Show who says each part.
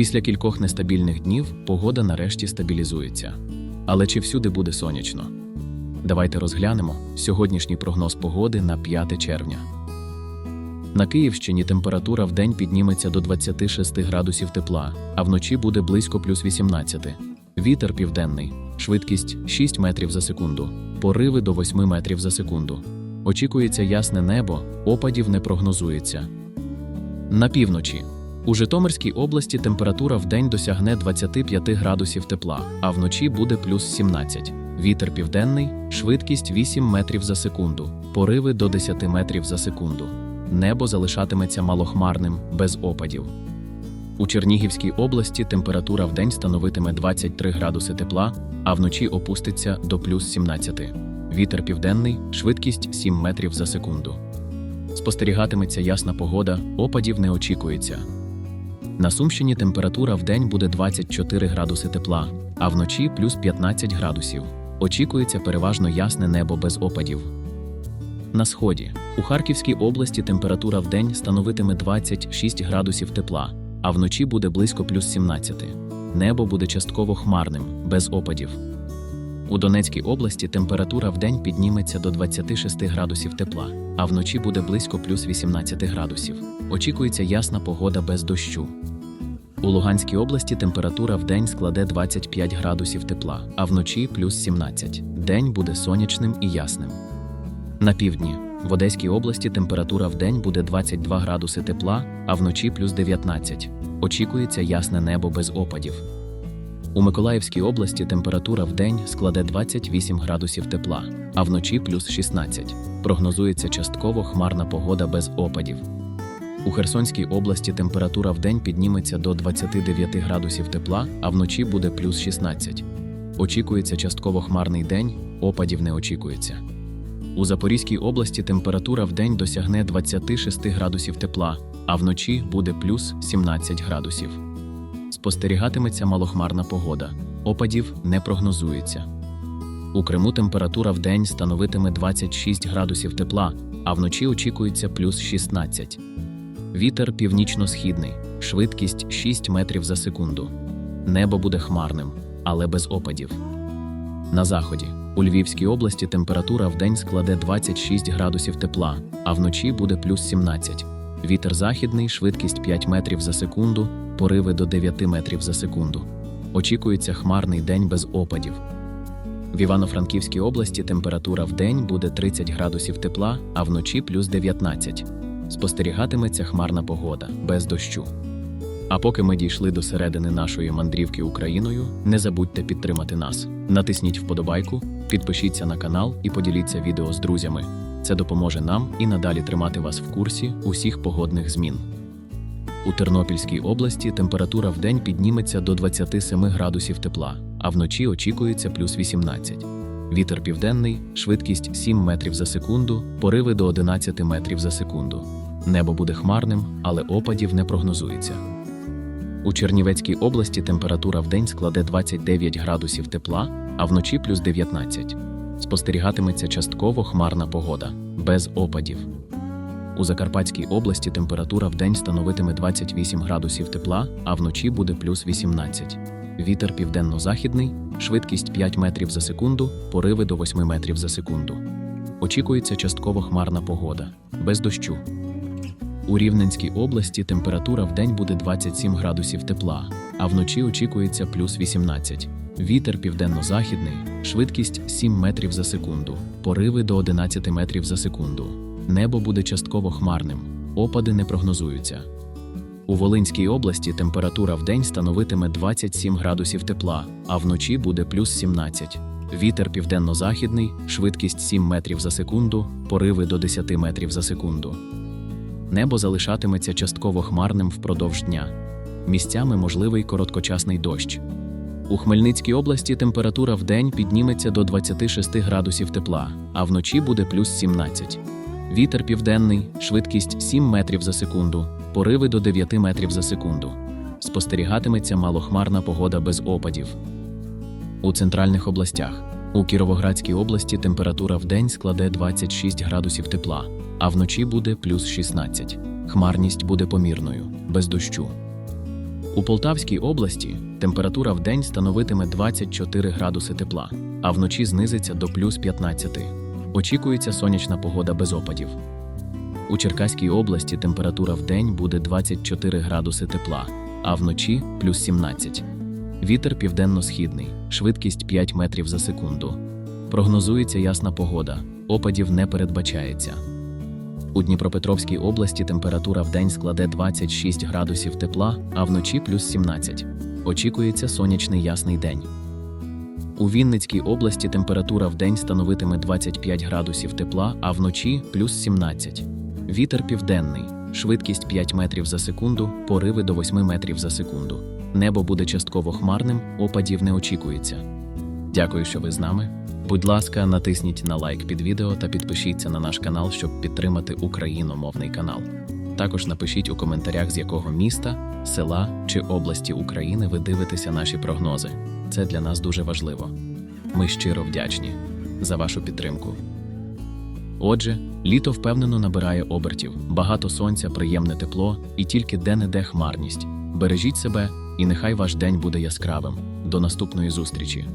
Speaker 1: Після кількох нестабільних днів погода нарешті стабілізується. Але чи всюди буде сонячно? Давайте розглянемо сьогоднішній прогноз погоди на 5 червня. На Київщині температура в день підніметься до 26 градусів тепла, а вночі буде близько плюс 18. Вітер південний, швидкість 6 метрів за секунду, пориви до 8 метрів за секунду. Очікується ясне небо, опадів не прогнозується. На півночі. У Житомирській області температура в день досягне 25 градусів тепла, а вночі буде плюс 17. Вітер південний, швидкість 8 метрів за секунду, пориви до 10 метрів за секунду. Небо залишатиметься малохмарним, без опадів. У Чернігівській області температура в день становитиме 23 градуси тепла, а вночі опуститься до плюс 17. Вітер південний, швидкість 7 метрів за секунду. Спостерігатиметься ясна погода, опадів не очікується. На Сумщині температура в день буде 24 градуси тепла, а вночі плюс 15 градусів. Очікується переважно ясне небо без опадів. На сході у Харківській області температура в день становитиме 26 градусів тепла, а вночі буде близько плюс 17. Небо буде частково хмарним, без опадів. У Донецькій області температура в день підніметься до 26 градусів тепла, а вночі буде близько плюс 18 градусів. Очікується ясна погода без дощу. У Луганській області температура в день складе 25 градусів тепла, а вночі плюс 17. День буде сонячним і ясним. На півдні в Одеській області температура в день буде 22 градуси тепла, а вночі плюс 19. Очікується ясне небо без опадів. У Миколаївській області температура в день складе 28 градусів тепла, а вночі плюс 16. Прогнозується частково хмарна погода без опадів. У Херсонській області температура в день підніметься до 29 градусів тепла, а вночі буде плюс 16. Очікується частково хмарний день, опадів не очікується. У Запорізькій області температура в день досягне 26 градусів тепла, а вночі буде плюс 17 градусів. Спостерігатиметься малохмарна погода, опадів не прогнозується. У Криму температура в день становитиме 26 градусів тепла, а вночі очікується плюс 16. Вітер північно-східний, швидкість 6 метрів за секунду. Небо буде хмарним, але без опадів. На заході у Львівській області температура в день складе 26 градусів тепла, а вночі буде плюс 17. Вітер західний, швидкість 5 метрів за секунду, пориви до 9 метрів за секунду. Очікується хмарний день без опадів. В Івано-Франківській області температура в день буде 30 градусів тепла, а вночі плюс 19. Спостерігатиметься хмарна погода без дощу. А поки ми дійшли до середини нашої мандрівки Україною, не забудьте підтримати нас. Натисніть вподобайку, підпишіться на канал і поділіться відео з друзями. Це допоможе нам і надалі тримати вас в курсі усіх погодних змін. У Тернопільській області температура в день підніметься до 27 градусів тепла, а вночі очікується плюс 18. Вітер південний, швидкість 7 метрів за секунду, пориви до 11 метрів за секунду. Небо буде хмарним, але опадів не прогнозується. У Чернівецькій області температура в день складе 29 градусів тепла, а вночі плюс 19. Спостерігатиметься частково хмарна погода, без опадів. У Закарпатській області температура в день становитиме 28 градусів тепла, а вночі буде плюс 18. Вітер південно-західний, швидкість 5 метрів за секунду, пориви до 8 метрів за секунду. Очікується частково хмарна погода, без дощу. У Рівненській області температура в день буде 27 градусів тепла, а вночі очікується плюс 18. Вітер південно-західний, швидкість 7 метрів за секунду, пориви до 11 метрів за секунду. Небо буде частково хмарним, опади не прогнозуються. У Волинській області температура в день становитиме 27 градусів тепла, а вночі буде плюс 17. Вітер південно-західний, швидкість 7 метрів за секунду, пориви до 10 метрів за секунду. Небо залишатиметься частково хмарним впродовж дня. Місцями можливий короткочасний дощ. У Хмельницькій області температура в день підніметься до 26 градусів тепла, а вночі буде плюс 17. Вітер південний, швидкість 7 метрів за секунду, пориви до 9 метрів за секунду. Спостерігатиметься малохмарна погода без опадів. У центральних областях. У Кіровоградській області температура в день складе 26 градусів тепла, а вночі буде плюс 16. Хмарність буде помірною, без дощу. У Полтавській області температура в день становитиме 24 градуси тепла, а вночі знизиться до плюс 15. Очікується сонячна погода без опадів. У Черкаській області температура в день буде 24 градуси тепла, а вночі плюс 17. Вітер південно-східний, швидкість 5 метрів за секунду. Прогнозується ясна погода, опадів не передбачається. У Дніпропетровській області температура в день складе 26 градусів тепла, а вночі плюс 17. Очікується сонячний ясний день. У Вінницькій області температура в день становитиме 25 градусів тепла, а вночі плюс 17. Вітер південний, швидкість 5 метрів за секунду, пориви до 8 метрів за секунду. Небо буде частково хмарним, опадів не очікується. Дякую, що ви з нами. Будь ласка, натисніть на лайк під відео та підпишіться на наш канал, щоб підтримати україномовний канал. Також напишіть у коментарях, з якого міста, села чи області України ви дивитеся наші прогнози. Це для нас дуже важливо. Ми щиро вдячні за вашу підтримку. Отже, літо впевнено набирає обертів, багато сонця, приємне тепло і тільки де-не-де хмарність. Бережіть себе, і нехай ваш день буде яскравим. До наступної зустрічі!